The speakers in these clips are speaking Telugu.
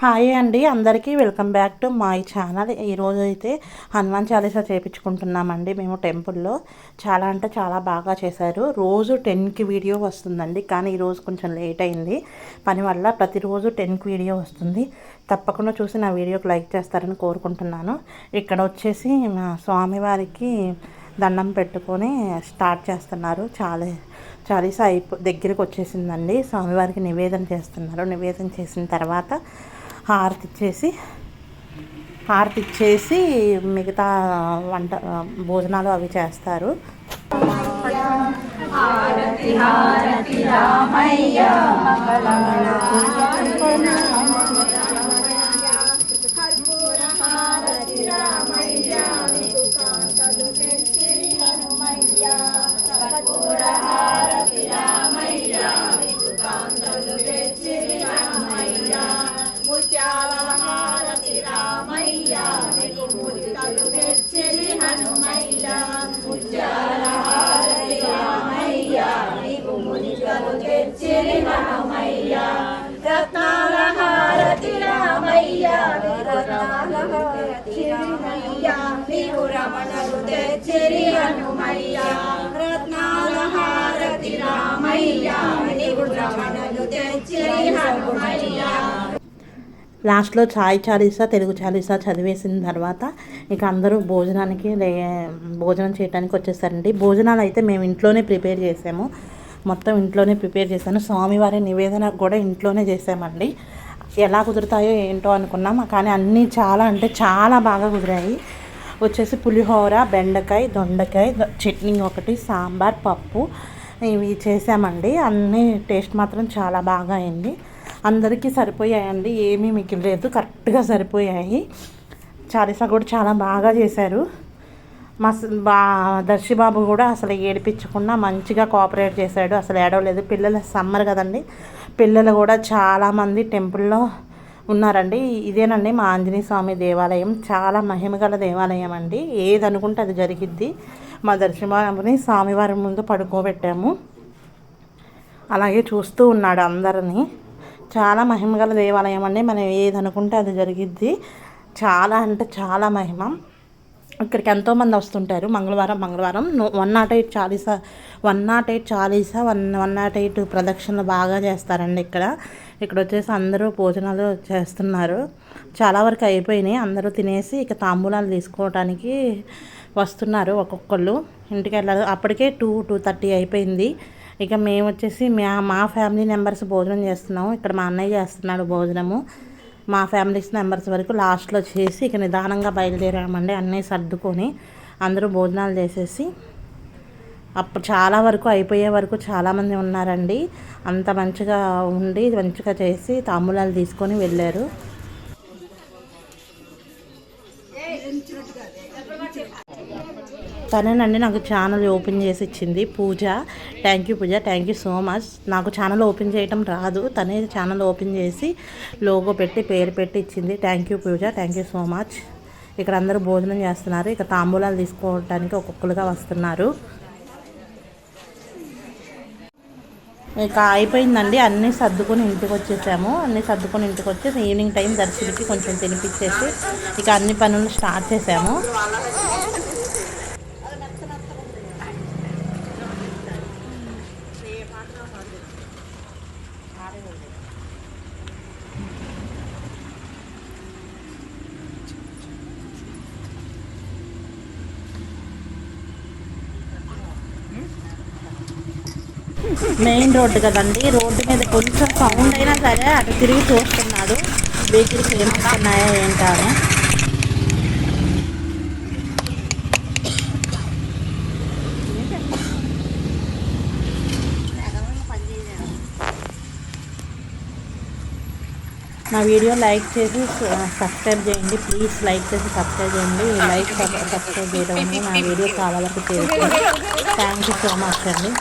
హాయ్ అండి అందరికీ welcome back to my channel. ఈరోజు అయితే హనుమాన్ చాలీసా చేయించుకుంటున్నామండి మేము టెంపుల్లో. చాలా అంటే చాలా బాగా చేశారు. రోజు టెన్కి వీడియో వస్తుందండి కానీ ఈరోజు కొంచెం లేట్ అయింది. పని వల్ల ప్రతిరోజు టెన్కి వీడియో వస్తుంది. తప్పకుండా చూసి నా వీడియోకి లైక్ చేస్తారని కోరుకుంటున్నాను. ఇక్కడ వచ్చేసి మా స్వామివారికి దండం పెట్టుకొని స్టార్ట్ చేస్తున్నారు. చాలా చాలీసా అయిపో దగ్గరికి వచ్చేసిందండి. స్వామివారికి నివేదన చేస్తున్నారు. నివేదన చేసిన తర్వాత హారతి ఇచ్చేసి హారతి ఇచ్చేసి మిగతా వంట భోజనాలు అవి చేస్తారు. రత్నాల నీవు రమణలు తెచ్చిరి రత్నాల హారతి నీవు రమణలు తెచ్చిరి లాస్ట్లో చాయ్ చాలీసా తెలుగు చాలీసా చదివేసిన తర్వాత ఇక అందరూ భోజనానికి లే భోజనం చేయడానికి వచ్చేసారండి. భోజనాలు అయితే మేము ఇంట్లోనే ప్రిపేర్ చేసాము. మొత్తం ఇంట్లోనే ప్రిపేర్ చేశాను. స్వామివారి నివేదన కూడా ఇంట్లోనే చేసామండి. ఎలా కుదురుతాయో ఏంటో అనుకున్నాం. కానీ అన్నీ చాలా అంటే చాలా బాగా కుదిరాయి. వచ్చేసి పులిహోర బెండకాయ దొండకాయ చట్నీ ఒకటి సాంబార్ పప్పు ఇవి చేసామండి. అన్నీ టేస్ట్ మాత్రం చాలా బాగా అయింది. అందరికీ సరిపోయాయండి. ఏమీ మిగిలేదు. కరెక్ట్గా సరిపోయాయి. చాలీసా కూడా చాలా బాగా చేశారు. మా బా దర్శిబాబు కూడా అసలు ఏడిపించకుండా మంచిగా కోఆపరేట్ చేశాడు. అసలు ఏడవలేదు. పిల్లలు సమ్మర్ కదండి. పిల్లలు కూడా చాలామంది టెంపుల్లో ఉన్నారండి. ఇదేనండి మా ఆంజనేయ స్వామి దేవాలయం. చాలా మహిమగల దేవాలయం అండి. ఏదనుకుంటే అది జరిగిద్ది. మా దర్శనబాబుని స్వామివారి ముందు పడుకోబెట్టాము. అలాగే చూస్తూ ఉన్నాడు అందరినీ. చాలా మహిమగల దేవాలయం అండి. మనం ఏదనుకుంటే అది జరిగిద్ది. చాలా అంటే చాలా మహిమ. ఇక్కడికి ఎంతోమంది వస్తుంటారు. మంగళవారం మంగళవారం. One nought eight Chalisa one nought eight Chalisa one one nought eight ప్రదక్షిణలు బాగా చేస్తారండి ఇక్కడ. ఇక్కడ వచ్చేసి అందరూ భోజనాలు చేస్తున్నారు. చాలా వరకు అయిపోయినాయి. అందరూ తినేసి ఇక తాంబూలాలు తీసుకోవడానికి వస్తున్నారు ఒక్కొక్కళ్ళు. ఇంటికి వెళ్ళారు అప్పటికే టూ టూ థర్టీ అయిపోయింది. ఇక మేము వచ్చేసి మా మా ఫ్యామిలీ మెంబర్స్ భోజనం చేస్తున్నాము. ఇక్కడ మా అన్నయ్య చేస్తున్నాడు భోజనము. మా ఫ్యామిలీస్ మెంబర్స్ వరకు లాస్ట్లో చేసి ఇక నిదానంగా బయలుదేరామండి. అన్నీ సర్దుకొని అందరూ భోజనాలు చేసేసి అప్పుడు చాలా వరకు అయిపోయే వరకు చాలామంది ఉన్నారండి. అంత మంచిగా ఉండి మంచిగా చేసి తాంబూలాలు తీసుకొని వెళ్ళారు. తనేనండి నాకు ఛానల్ ఓపెన్ చేసి ఇచ్చింది Pooja. Thank you Pooja. Thank you so much నాకు ఛానల్ ఓపెన్ చేయటం రాదు. తనే ఛానల్ ఓపెన్ చేసి లోగో పెట్టి పేరు పెట్టి ఇచ్చింది. Thank you Pooja. Thank you so much ఇక్కడ అందరూ భోజనం చేస్తున్నారు. ఇక తాంబూలాలు తీసుకోవడానికి ఒక్కొక్కరుగా వస్తున్నారు. ఇక అయిపోయిందండి. అన్నీ సర్దుకొని ఇంటికి వచ్చేసాము. అన్నీ సర్దుకొని ఇంటికి వచ్చేసి ఈవినింగ్ టైం దర్శనకి కొంచెం తినిపించేసి ఇక అన్ని పనులు స్టార్ట్ చేసాము. మెయిన్ రోడ్డు కదండి. రోడ్డు మీద కొంచెం సౌండ్ అయినా సరే అటు తిరిగి చూస్తున్నాడు. వెహికల్స్ ఏం ఏంటో అని. నా వీడియో లైక్ చేసి సబ్స్క్రైబ్ చేయండి. ప్లీజ్ లైక్ చేసి సబ్స్క్రైబ్ చేయండి. లైక్ సబ్స్క్రైబ్ చేయడం వల్ల నా వీడియో చాలా వరకు చేరుతుంది. థ్యాంక్ యూ సో మచ్ అండి.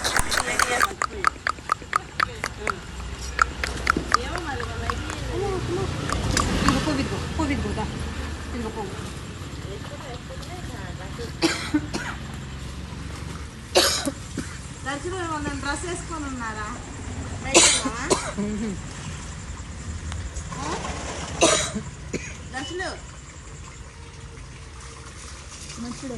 దర్శనం డ్రెస్ వేసుకొని ఉన్నారా? దర్శనం మంచిగా